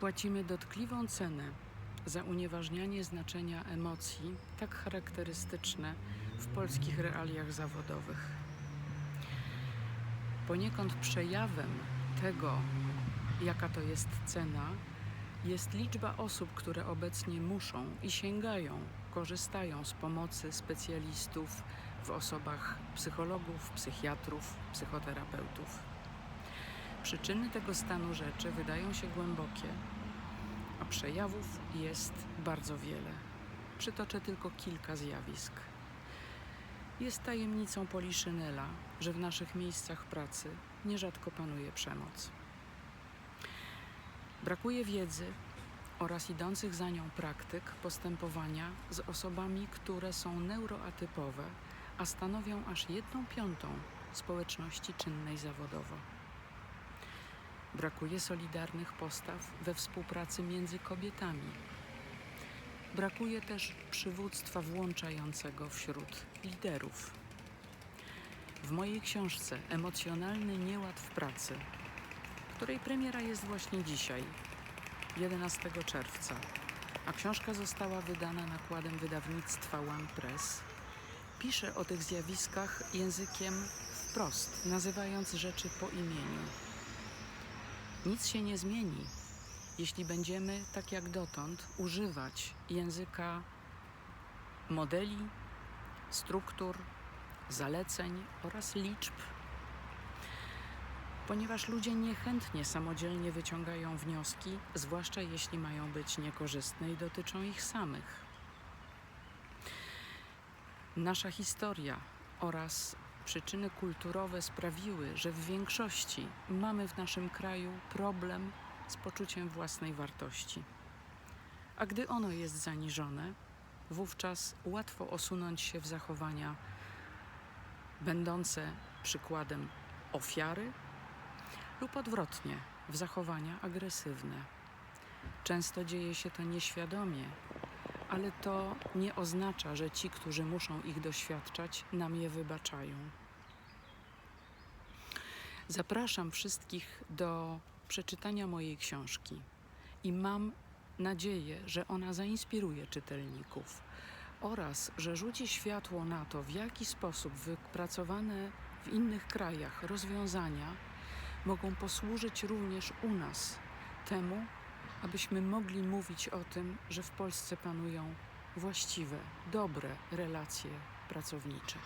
Płacimy dotkliwą cenę za unieważnianie znaczenia emocji, tak charakterystyczne w polskich realiach zawodowych. Poniekąd przejawem tego, jaka to jest cena, jest liczba osób, które obecnie muszą i sięgają, korzystają z pomocy specjalistów w osobach psychologów, psychiatrów, psychoterapeutów. Przyczyny tego stanu rzeczy wydają się głębokie, a przejawów jest bardzo wiele. Przytoczę tylko kilka zjawisk. Jest tajemnicą Poliszynela, że w naszych miejscach pracy nierzadko panuje przemoc. Brakuje wiedzy oraz idących za nią praktyk postępowania z osobami, które są neuroatypowe, a stanowią aż jedną piątą społeczności czynnej zawodowo. Brakuje solidarnych postaw we współpracy między kobietami. Brakuje też przywództwa włączającego wśród liderów. W mojej książce Emocjonalny nieład w pracy, której premiera jest właśnie dzisiaj, 11 czerwca, a książka została wydana nakładem wydawnictwa One Press, piszę o tych zjawiskach językiem wprost, nazywając rzeczy po imieniu. Nic się nie zmieni, jeśli będziemy, tak jak dotąd, używać języka modeli, struktur, zaleceń oraz liczb, ponieważ ludzie niechętnie samodzielnie wyciągają wnioski, zwłaszcza jeśli mają być niekorzystne i dotyczą ich samych. Nasza historia oraz przyczyny kulturowe sprawiły, że w większości mamy w naszym kraju problem z poczuciem własnej wartości. A gdy ono jest zaniżone, wówczas łatwo osunąć się w zachowania będące przykładem ofiary lub odwrotnie, w zachowania agresywne. Często dzieje się to nieświadomie, ale to nie oznacza, że ci, którzy muszą ich doświadczać, nam je wybaczają. Zapraszam wszystkich do przeczytania mojej książki i mam nadzieję, że ona zainspiruje czytelników oraz że rzuci światło na to, w jaki sposób wypracowane w innych krajach rozwiązania mogą posłużyć również u nas temu, abyśmy mogli mówić o tym, że w Polsce panują właściwe, dobre relacje pracownicze.